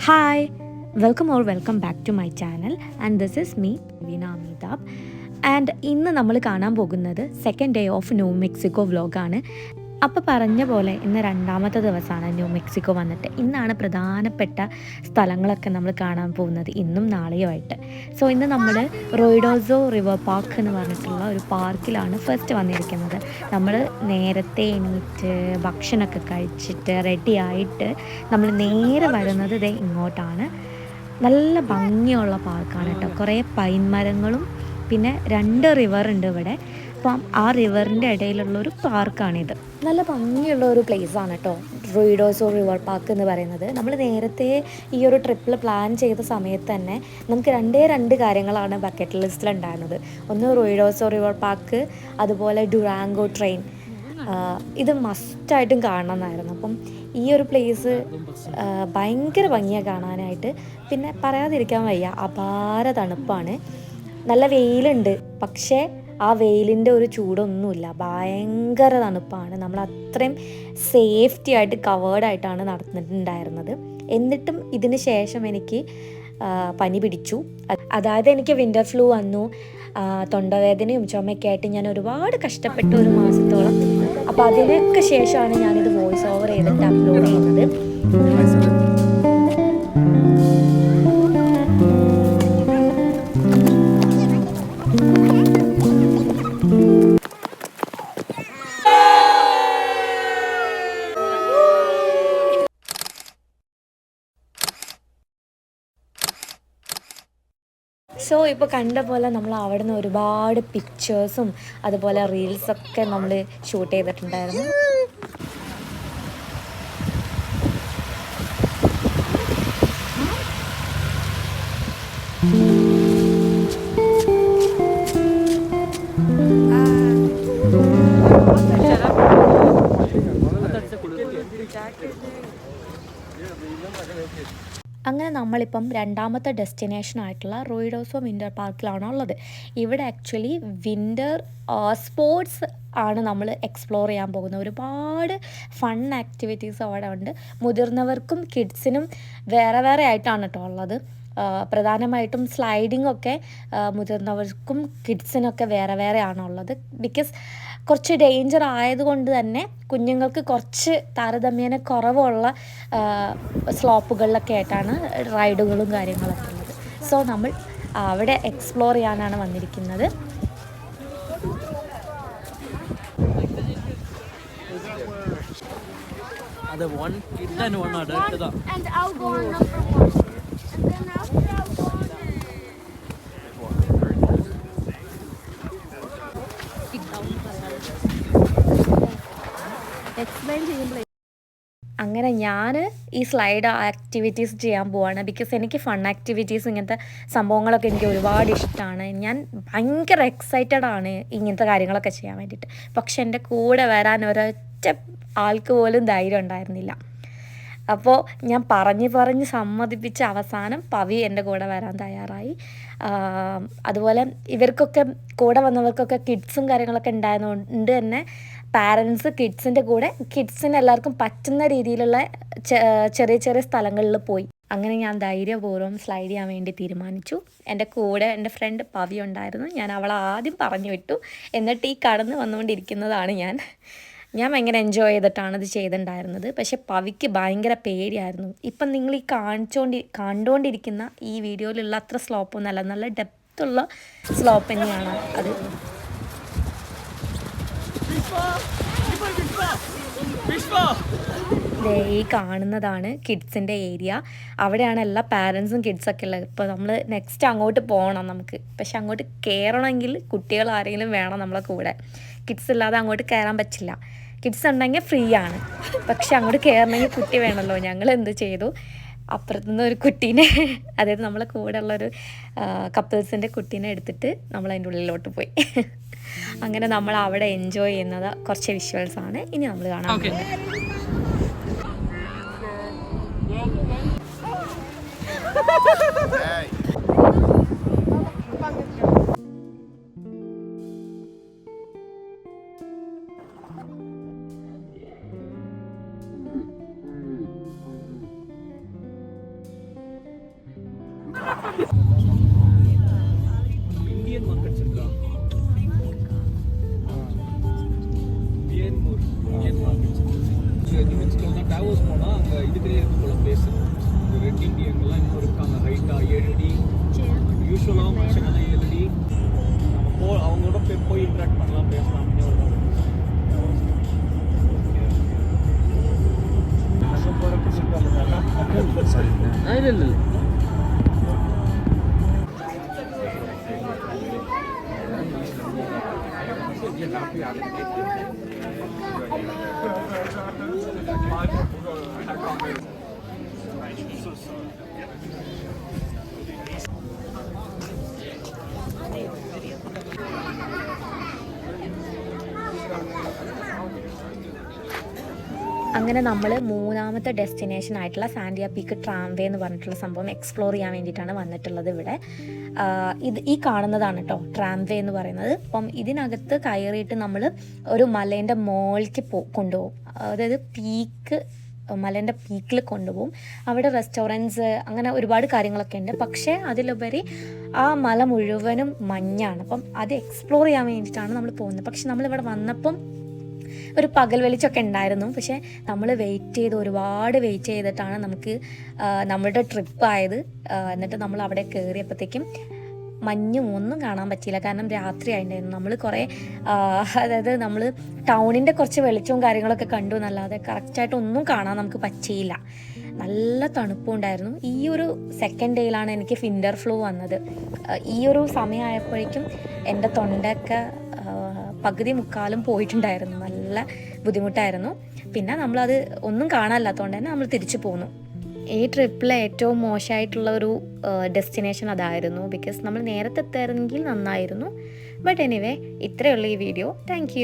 Hi welcome or welcome back to my channel and this is me Vina Amitabh and ഇന്ന് നമ്മൾ കാണാൻ പോകുന്നത് second day of New Mexico വ്ലോഗാണ് അപ്പോൾ പറഞ്ഞ പോലെ ഇന്ന് രണ്ടാമത്തെ ദിവസമാണ് ന്യൂ മെക്സിക്കോ വന്നിട്ട്. ഇന്നാണ് പ്രധാനപ്പെട്ട സ്ഥലങ്ങളൊക്കെ നമ്മൾ കാണാൻ പോകുന്നത്. ഇന്നും നാളെയുമായിട്ട് സോ ഇന്ന് നമ്മൾ റോയിഡോസോ റിവർ പാർക്ക് എന്ന് പറഞ്ഞിട്ടുള്ള ഒരു പാർക്കിലാണ് ഫസ്റ്റ് വന്നിരിക്കുന്നത്. നമ്മൾ നേരത്തെ എണീറ്റ് ഭക്ഷണമൊക്കെ കഴിച്ചിട്ട് റെഡി ആയിട്ട് നമ്മൾ നേരെ വരുന്നത് ഇതേ ഇങ്ങോട്ടാണ്. നല്ല ഭംഗിയുള്ള പാർക്കാണ് കേട്ടോ. കുറേ പൈൻ മരങ്ങളും പിന്നെ രണ്ട് റിവർ ഉണ്ട് ഇവിടെ. അപ്പം ആ റിവറിന്റെ ഇടയിലുള്ള ഒരു പാർക്കാണിത്. നല്ല ഭംഗിയുള്ള ഒരു പ്ലേസ് ആണ് കേട്ടോ റൂയിഡോസോ റിവർ പാർക്ക് എന്ന് പറയുന്നത്. നമ്മൾ നേരത്തെ ഈ ഒരു ട്രിപ്പിൽ പ്ലാൻ ചെയ്ത സമയത്ത് തന്നെ നമുക്ക് രണ്ടേ രണ്ട് കാര്യങ്ങളാണ് ബക്കറ്റ് ലിസ്റ്റിൽ ഉണ്ടായിരുന്നത്. ഒന്ന് റൂയിഡോസോ റിവർ പാർക്ക് അതുപോലെ ഡുറാങ്കോ ട്രെയിൻ ഇത് മസ്റ്റായിട്ടും കാണണമെന്നായിരുന്നു അപ്പം ഈ ഒരു പ്ലേസ് ഭയങ്കര ഭംഗിയാണ് കാണാനായിട്ട്. പിന്നെ പറയാതിരിക്കാൻ വയ്യ അപാര തണുപ്പാണ്. നല്ല വെയിലുണ്ട്. പക്ഷേ ആ വെയിലിന്റെ ഒരു ചൂടൊന്നുമില്ല. ഭയങ്കര തണുപ്പാണ്. നമ്മൾ അത്രയും സേഫ്റ്റി ആയിട്ട് കവേർഡ് ആയിട്ടാണ് നടന്നിട്ടുണ്ടായിരുന്നത്. എന്നിട്ടും ഇതിന് ശേഷം എനിക്ക് പനി പിടിച്ചു. അതായത് എനിക്ക് വിന്റർ ഫ്ലൂ വന്നു. തൊണ്ടവേദനയും ചുമയൊക്കെ ആയിട്ട് ഞാൻ ഒരുപാട് കഷ്ടപ്പെട്ടു ഒരു മാസത്തോളം. അപ്പോൾ അതിനൊക്കെ ശേഷമാണ് ഞാനിത് വോയിസ് ഓവർ ചെയ്തിട്ട് അപ്ലോഡ് ചെയ്യുന്നത്. സോ ഇപ്പോൾ കണ്ട പോലെ നമ്മൾ അവിടെ നിന്ന് ഒരുപാട് പിക്ചേഴ്സും അതുപോലെ റീൽസൊക്കെ നമ്മൾ ഷൂട്ട് ചെയ്തിട്ടുണ്ടായിരുന്നു. അങ്ങനെ നമ്മളിപ്പം രണ്ടാമത്തെ ഡെസ്റ്റിനേഷൻ ആയിട്ടുള്ള റോയിഡോസോ വിന്റർ പാർക്കിലാണ് ഉള്ളത്. ഇവിടെ ആക്ച്വലി വിന്റർ സ്പോർട്സ് ആണ് നമ്മൾ എക്സ്പ്ലോർ ചെയ്യാൻ പോകുന്നത്. ഒരുപാട് ഫൺ ആക്ടിവിറ്റീസ് അവിടെ ഉണ്ട്. മുതിർന്നവർക്കും കിഡ്സിനും വേറെ വേറെ ആയിട്ടാണ് കേട്ടോ ഉള്ളത്. പ്രധാനമായിട്ടും സ്ലൈഡിംഗ് ഒക്കെ മുതിർന്നവർക്കും കിഡ്സിനൊക്കെ വേറെ വേറെ ആണുള്ളത് ബിക്കോസ് കുറച്ച് ഡേഞ്ചർ ആയതുകൊണ്ട് തന്നെ കുഞ്ഞുങ്ങൾക്ക് കുറച്ച് താരതമ്യേന കുറവുള്ള സ്ലോപ്പുകളിലൊക്കെ ആയിട്ടാണ് റൈഡുകളും കാര്യങ്ങളൊക്കെ ഉള്ളത്. സോ നമ്മൾ അവിടെ എക്സ്പ്ലോർ ചെയ്യാനാണ് വന്നിരിക്കുന്നത്. അത് one kid and one adult தான் എക്സ്പ്ലെയിൻ ചെയ്യുമ്പോഴേ അങ്ങനെ ഞാൻ ഈ സ്ലൈഡ് ആക്ടിവിറ്റീസ് ചെയ്യാൻ പോവാണ്. ബിക്കോസ് എനിക്ക് ഫൺ ആക്ടിവിറ്റീസ് ഇങ്ങനത്തെ സംഭവങ്ങളൊക്കെ എനിക്ക് ഒരുപാട് ഇഷ്ടമാണ് ഞാൻ ഭയങ്കര എക്സൈറ്റഡ് ആണ് ഇങ്ങനത്തെ കാര്യങ്ങളൊക്കെ ചെയ്യാൻ വേണ്ടിയിട്ട്. പക്ഷെ എന്റെ കൂടെ വരാൻ ഒരൊറ്റ ആൾക്ക് പോലും ധൈര്യം ഉണ്ടായിരുന്നില്ല. അപ്പോൾ ഞാൻ പറഞ്ഞ് പറഞ്ഞ് സമ്മതിപ്പിച്ച അവസാനം പവി എന്റെ കൂടെ വരാൻ തയ്യാറായി. അതുപോലെ ഇവർക്കൊക്കെ കൂടെ വന്നവർക്കൊക്കെ കിഡ്സും കാര്യങ്ങളൊക്കെ ഉണ്ടായതുകൊണ്ട് തന്നെ പാരൻസ് കിഡ്സിന്റെ കൂടെ കിഡ്സിന് എല്ലാവർക്കും പറ്റുന്ന രീതിയിലുള്ള ചെറിയ ചെറിയ സ്ഥലങ്ങളിൽ പോയി. അങ്ങനെ ഞാൻ ധൈര്യപൂർവം സ്ലൈഡ് ചെയ്യാൻ വേണ്ടി തീരുമാനിച്ചു. എന്റെ കൂടെ എന്റെ ഫ്രണ്ട് പവി ഉണ്ടായിരുന്നു. ഞാൻ അവളെ ആദ്യം പറഞ്ഞു വിട്ടു. എന്നിട്ട് ഈ കടന്ന് വന്നുകൊണ്ടിരിക്കുന്നതാണ് ഞാൻ. ഞാൻ ഭയങ്കര എൻജോയ് ചെയ്തിട്ടാണ് ഇത് ചെയ്തിട്ടുണ്ടായിരുന്നത്. പക്ഷെ പവിക്ക് ഭയങ്കര പേടിയായിരുന്നു. ഇപ്പം നിങ്ങൾ ഈ കാണിച്ചോണ്ടി കണ്ടുകൊണ്ടിരിക്കുന്ന ഈ വീഡിയോയിലുള്ള അത്ര സ്ലോപ്പൊന്നല്ല നല്ല ഡെപ്ത്തുള്ള സ്ലോപ്പ് തന്നെയാണ് അത്. ഈ കാണുന്നതാണ് കിഡ്സിന്റെ ഏരിയ. അവിടെയാണ് എല്ലാ പാരൻസും കിഡ്സൊക്കെ ഉള്ളത്. ഇപ്പോൾ നമ്മൾ നെക്സ്റ്റ് അങ്ങോട്ട് പോകണം നമുക്ക്. പക്ഷെ അങ്ങോട്ട് കയറണമെങ്കിൽ കുട്ടികൾ ആരെങ്കിലും വേണം നമ്മളെ കൂടെ. കിഡ്സ് ഇല്ലാതെ അങ്ങോട്ട് കയറാൻ പറ്റില്ല. കിഡ്സ് ഉണ്ടെങ്കിൽ ഫ്രീ ആണ്. പക്ഷെ അങ്ങോട്ട് കയറണമെങ്കിൽ കുട്ടി വേണമല്ലോ. ഞങ്ങൾ എന്ത് ചെയ്തു? അപ്പുറത്തുനിന്ന് ഒരു കുട്ടീനെ അതായത് നമ്മളെ കൂടെ ഉള്ളൊരു കപ്പിൾസിന്റെ കുട്ടീനെ എടുത്തിട്ട് നമ്മൾ അതിന്റെ ഉള്ളിലോട്ട് പോയി. അങ്ങനെ നമ്മൾ അവിടെ എൻജോയ് ചെയ്യുന്നത് കുറച്ച് വിഷ്വൽസ് ആണ്. ഇനി നമ്മൾ കാണാൻ ha ha! வியன்மூர் இந்தியன் மார்க்கெட் சென்டர் டாவோஸ் போனால் அங்கே இதுக்குள்ளே இருக்கு போல பிளேஸ் இந்த ரெட் இண்டியன்லாம் இன்னும் இருக்காங்க. ஹைட்டாக ஏழு அடி யூஸ்வலாக மனுஷங்கெல்லாம் ஏழு அடி நம்ம போ அவங்களோட போய் போய் இன்ட்ராக்ட் பண்ணலாம் பேசலாம் அப்படின்னு ஒரு இல்ல இல்ல இல்ல. Thank you. അങ്ങനെ നമ്മൾ മൂന്നാമത്തെ ഡെസ്റ്റിനേഷൻ ആയിട്ടുള്ള സാൻഡിയ പീക്ക് ട്രാംവേ എന്ന് പറഞ്ഞിട്ടുള്ള സംഭവം എക്സ്പ്ലോർ ചെയ്യാൻ വേണ്ടിയിട്ടാണ് വന്നിട്ടുള്ളത് ഇവിടെ. ഇത് ഈ കാണുന്നതാണ് കേട്ടോ ട്രാംവേ എന്ന് പറയുന്നത്. അപ്പം ഇതിനകത്ത് കയറിയിട്ട് നമ്മൾ ഒരു മലേന്റെ മോൾക്ക് പോ കൊണ്ടുപോകും. അതായത് പീക്ക് മലേന്റെ പീക്കിൽ കൊണ്ടുപോകും. അവിടെ റെസ്റ്റോറന്റ്സ് അങ്ങനെ ഒരുപാട് കാര്യങ്ങളൊക്കെ ഉണ്ട്. പക്ഷേ അതിലുപരി ആ മല മുഴുവനും മഞ്ഞാണ്. അപ്പം അത് എക്സ്പ്ലോർ ചെയ്യാൻ വേണ്ടിയിട്ടാണ് നമ്മൾ പോകുന്നത്. പക്ഷെ നമ്മളിവിടെ വന്നപ്പം ഒരു പകൽ വെളിച്ചമൊക്കെ ഉണ്ടായിരുന്നു. പക്ഷേ നമ്മൾ വെയിറ്റ് ചെയ്ത് ഒരുപാട് വെയിറ്റ് ചെയ്തിട്ടാണ് നമുക്ക് നമ്മളുടെ ട്രിപ്പ് ആയത്. എന്നിട്ട് നമ്മൾ അവിടെ കയറിയപ്പോഴത്തേക്കും മഞ്ഞ് ഒന്നും കാണാൻ പറ്റിയില്ല. കാരണം രാത്രി ആയിട്ടുണ്ടായിരുന്നു. നമ്മൾ കുറേ അതായത് നമ്മൾ ടൗണിന്റെ കുറച്ച് വെളിച്ചവും കാര്യങ്ങളൊക്കെ കണ്ടു. എന്നല്ലാതെ കറക്റ്റായിട്ട് ഒന്നും കാണാൻ നമുക്ക് പറ്റിയില്ല. നല്ല തണുപ്പും ഉണ്ടായിരുന്നു. ഈ ഒരു സെക്കൻഡ് ഡേയിലാണ് എനിക്ക് ഫിൻഡർ ഫ്ലൂ വന്നത്. ഈ ഒരു സമയമായപ്പോഴേക്കും എന്റെ തൊണ്ടയൊക്കെ പകുതി മുക്കാലും പോയിട്ടുണ്ടായിരുന്നു. നല്ല ബുദ്ധിമുട്ടായിരുന്നു. പിന്നെ നമ്മളത് ഒന്നും കാണാനില്ലാത്തതുകൊണ്ട് തന്നെ നമ്മൾ തിരിച്ചു പോന്നു. ഈ ട്രിപ്പിലെ ഏറ്റവും മോശമായിട്ടുള്ള ഒരു ഡെസ്റ്റിനേഷൻ അതായിരുന്നു. ബിക്കോസ് നമ്മൾ നേരത്തെ എത്തായിരുന്നെങ്കിൽ നന്നായിരുന്നു. ബട്ട് എനിവേ ഇത്രയുള്ള ഈ വീഡിയോ താങ്ക്